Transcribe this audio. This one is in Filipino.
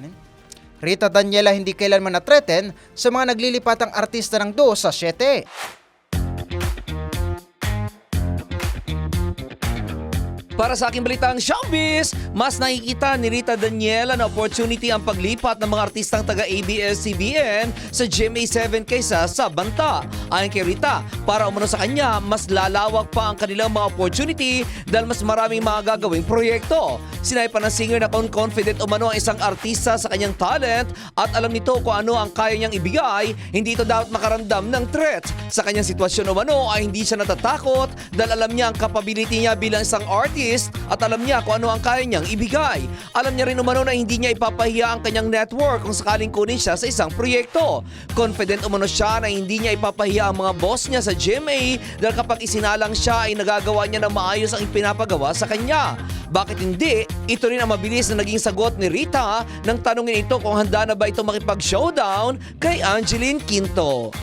Yun? Rita Daniela hindi kailanman na-threaten sa mga naglilipatang artista ng 2 sa 7. Para sa aking balitang showbiz, mas nakikita ni Rita Daniela na opportunity ang paglipat ng mga artistang taga ABS-CBN sa GMA7 kaysa sa Banta. Ayon kay Rita, para umano sa kanya, mas lalawak pa ang kanilang mga opportunity dahil mas maraming mga gagawing proyekto. Sinay pa ng singer na kung confident umano ang isang artista sa kanyang talent at alam nito kung ano ang kaya niyang ibigay, hindi ito dapat makaramdam ng threat. Sa kanyang sitwasyon umano ay hindi siya natatakot dahil alam niya ang capability niya bilang isang artist at alam niya kung ano ang kaya niyang ibigay. Alam niya rin umano na hindi niya ipapahiya ang kanyang network kung sakaling kunin siya sa isang proyekto. Confident umano siya na hindi niya ipapahiya ang mga boss niya sa GMA dahil kapag isinalang siya ay nagagawa niya na maayos ang ipinapagawa sa kanya. Bakit hindi? Ito rin ang mabilis na naging sagot ni Rita nang tanungin ito kung handa na ba ito makipag-showdown kay Angeline Quinto.